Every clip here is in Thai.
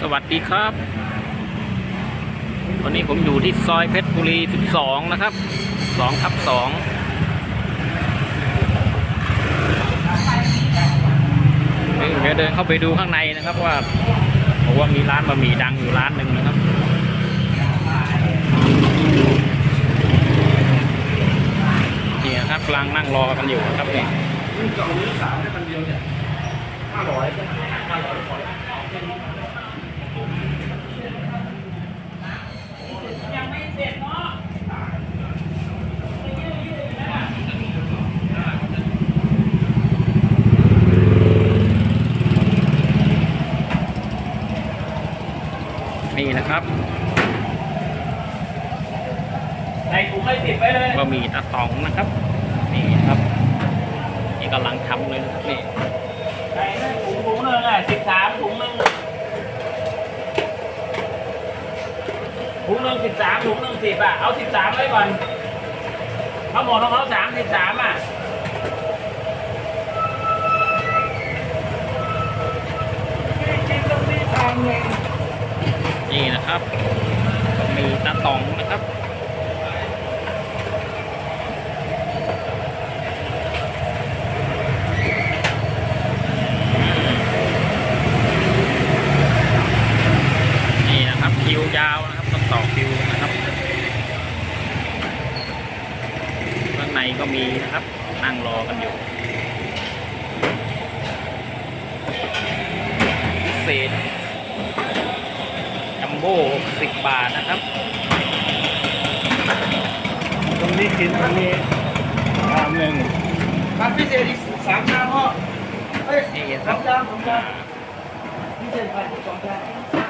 สวัสดีครับ วันนี้ผมอยู่ที่ซอยเพชรบุรี 12 นะครับ 2ทับ2เดี๋ยวเดินเข้าไปดูข้างในนะครับว่าบอกว่ามีร้านบะหมี่ดังอยู่ร้านหนึ่งนะครับนี่นะครับกำลังนั่งรอกันอยู่นะครับนี่นี่จอาเนื้อสามให้มันเดียวเนี่ยห้าร้อยห้าร้อย นี่นะครับใส่ถุงไม่ติดไว้เลยบะหมี่ตาตองนะครับ นี่ครับ นี่กำลังทำเลยนะครับนี่ใส่ถุงถุงหนึ่งอะสิบสามถุงหนึ่งถุงหนึ่งสิบสามถุงหนึ่งสิบอะเอาสิบสามไว้ก่อนเขาหมดของเขาสามสิบสามอะ นะครับมีตาตองนะครับนี่นะครับคิวยาวนะครับต้องต่อคิวนะครับข้างในก็มีนะครับนั่งรอกันอยู่เศษ โบ้สิบบาทนะครับ ตรงนี้กินตรงนี้ชามหนึ่งครับพิเศษอีกสามชามพ่อเฮ้ยนี่คสรัอบงชามสองชามพิเศษไปสองชาม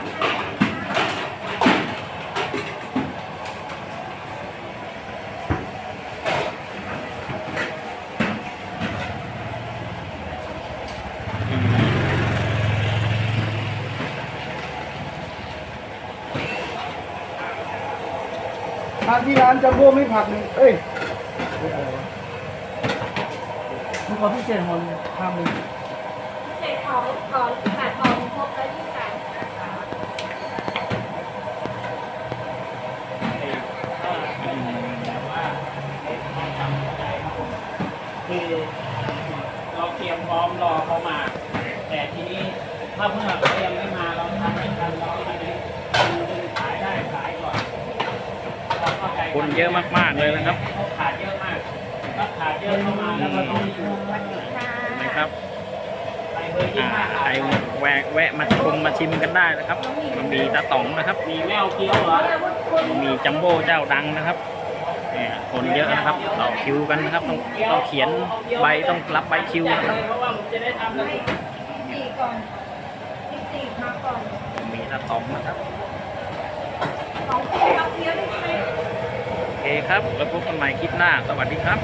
ทานที่ร้านจัมโบ้ไม่ผักหนึ่งเอ้ยมันขอพิเศษหมดเลยชามหนึ่งเศษของของขาดของครบแล้วที่ขายคือเราเตรียมพร้อมรอเขามา แต่ทีนี้ถ้าเมื่อเขายังไม่มาเราทำไม่ทันเราก็จะได้ดูขายได้ขายก่อนเราเข้าใจ คนเยอะมากๆเลยนะครับเขาขาดเยอะมากถ้าขาดเยอะเข้ามาแล้วก็ต้องอยู่นะครับไปเบอร์ยี่อ่าห้าใครแวะแวะมาชมมาชิมกันได้นะครับบะหมี่ตาตองนะครับ มีแมวเคี้ยวเหรอมีจัมโบ้เจ้าดังนะครับเนี่ยคนเยอะนะครับต่อคิวกันนะครับต้องต้องเขียนใบต้องรับใบคิวนะครับเพราะว่ามันจะได้ทำให้สี่ก่อนสิบสี่มาก่อนมีตาตองนะครับสองปีรับเพี้ยวได้ไหมโอเครับ แล้วพบกันใหม่คลิปหน้า สวัสดีครับ